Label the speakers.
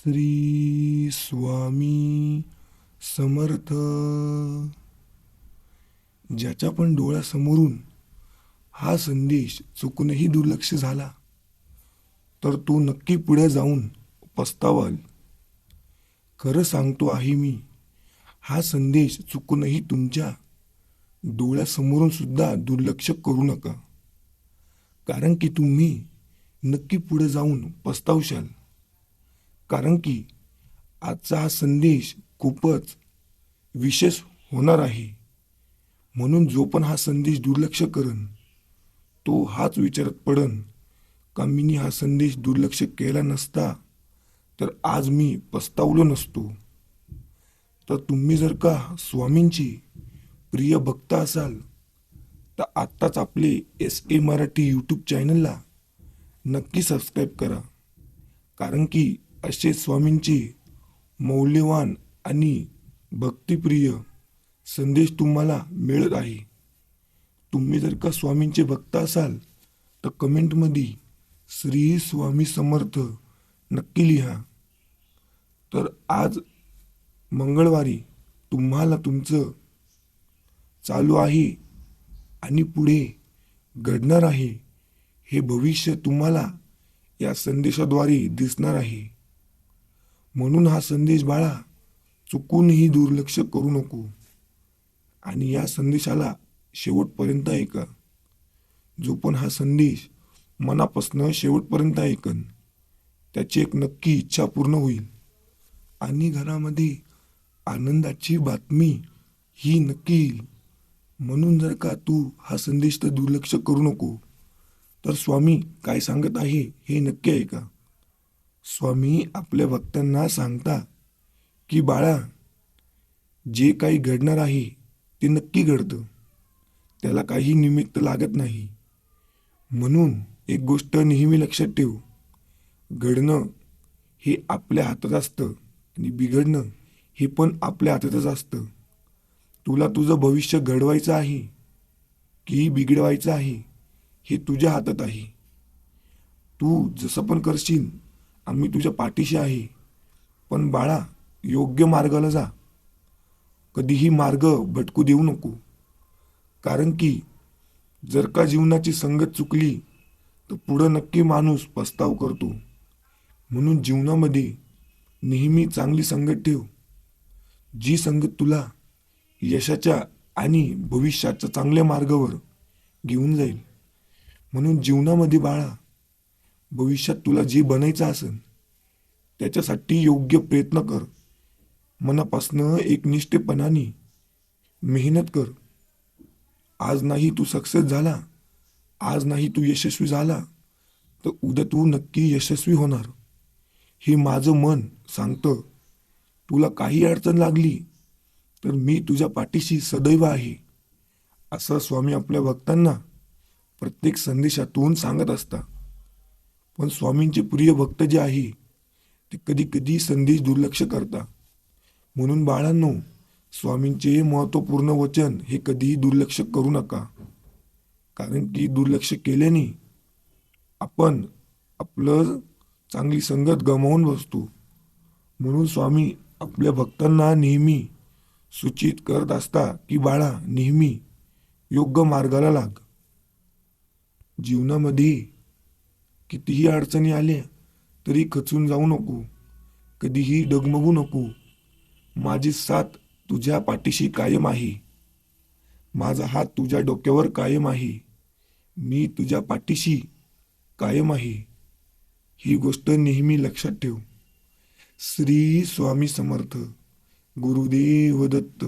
Speaker 1: श्री स्वामी समर्थ. ज्याच्या पण डोळ्यासमोरून हा संदेश चुकूनही दुर्लक्ष झाला तर तो नक्की पुढे जाऊन पस्तावाल. खरं सांगतो आहे मी हा संदेश चुकूनही तुमच्या डोळ्यासमोरून सुद्धा दुर्लक्ष करू नका. कारण की तुम्ही नक्की पुढे जाऊन पस्तावशाल. कारण की आजचा हा संदेश खूपच विशेष होणार आहे. म्हणून जो पण हा संदेश दुर्लक्ष करण तो हाच विचारात पडन. का मीनी हा संदेश दुर्लक्ष केला नसता तर आज मी पस्तावलो नसतो. तर तुम्ही जर का स्वामींची प्रिय भक्त असाल तर आत्ताच आपले एस ए मराठी यूट्यूब चॅनलला नक्की सबस्क्राईब करा. कारण की असे स्वामींचे मौल्यवान आणि भक्तिप्रिय संदेश तुम्हाला मिळत आहे. तुम्ही जर का स्वामींचे भक्त असाल तर कमेंटमध्ये श्री स्वामी समर्थ नक्की लिहा. तर आज मंगळवारी तुम्हाला तुमचं चालू आहे आणि पुढे घडणार आहे हे भविष्य तुम्हाला या संदेशाद्वारे दिसणार आहे. म्हणून हा संदेश बाळा चुकूनही दुर्लक्ष करू नको. आणि या संदेशाला शेवटपर्यंत ऐका. जो पण हा संदेश मनापासनं शेवटपर्यंत ऐकन त्याची एक नक्की इच्छा पूर्ण होईल. आणि घरामध्ये आनंदाची बातमी ही नक्की येईल. म्हणून जर का तू हा संदेश तर दुर्लक्ष करू नको. तर स्वामी काय सांगत आहे हे नक्की ऐका. स्वामी आपल्या भक्तांना सांगता की बाळा जे काही घडणार आहे ते नक्की घडतं. त्याला काही निमित्त लागत नाही. म्हणून एक गोष्ट नेहमी लक्षात ठेव. घडणं हे आपल्या हातात असतं आणि बिघडणं हे पण आपल्या हातातच असतं. तुला तुझं भविष्य घडवायचं आहे की बिघडवायचं आहे हे तुझ्या हातात आहे. तू जसं पण करशील आम्ही तुझ्या पाठीशी आहे. पण बाळा योग्य मार्गाला जा. कधीही मार्ग भटकू देऊ नको. कारण की जर का जीवनाची संगत चुकली तर पुढं नक्की माणूस पस्ताव करतो. म्हणून जीवनामध्ये नेहमी चांगली संगत ठेव. जी संगत तुला यशाच्या आणि भविष्याच्या चांगल्या मार्गावर घेऊन जाईल. म्हणून जीवनामध्ये बाळा भविष्यात तुला जे बनायचं असेल त्याच्यासाठी योग्य प्रयत्न कर. मनापासनं एकनिष्ठपणाने मेहनत कर. आज नाही तू सक्सेस झाला आज नाही तू यशस्वी झाला तर उद्या तू नक्की यशस्वी होणार. हे माझं मन सांगतं तुला काही अडचण लागली तर मी तुझ्या पाठीशी सदैव आहे असं स्वामी आपल्या भक्तांना प्रत्येक संदेशातून सांगत असता पण स्वामींचे प्रिय भक्त जे आहे ते कधी कधी संदेश दुर्लक्ष करता म्हणून बाळांनो स्वामींचे महत्त्वपूर्ण वचन हे कधीही दुर्लक्ष करू नका. कारण की दुर्लक्ष केल्याने आपण आपलं चांगली संगत गमावून बसतो. म्हणून स्वामी आपल्या भक्तांना नेहमी सूचित करत असता की बाळा नेहमी योग्य मार्गाला लाग. जीवनामध्ये कितीही अडचणी आल्या तरी खचून जाऊ नको. कधीही डगमगू नको. माझी साथ तुझ्या पाठीशी कायम आहे. माझा हात तुझ्या डोक्यावर कायम आहे. मी तुझ्या पाठीशी कायम आहे. ही गोष्ट नेहमी लक्षात ठेव. श्री स्वामी समर्थ गुरुदेव दत्त.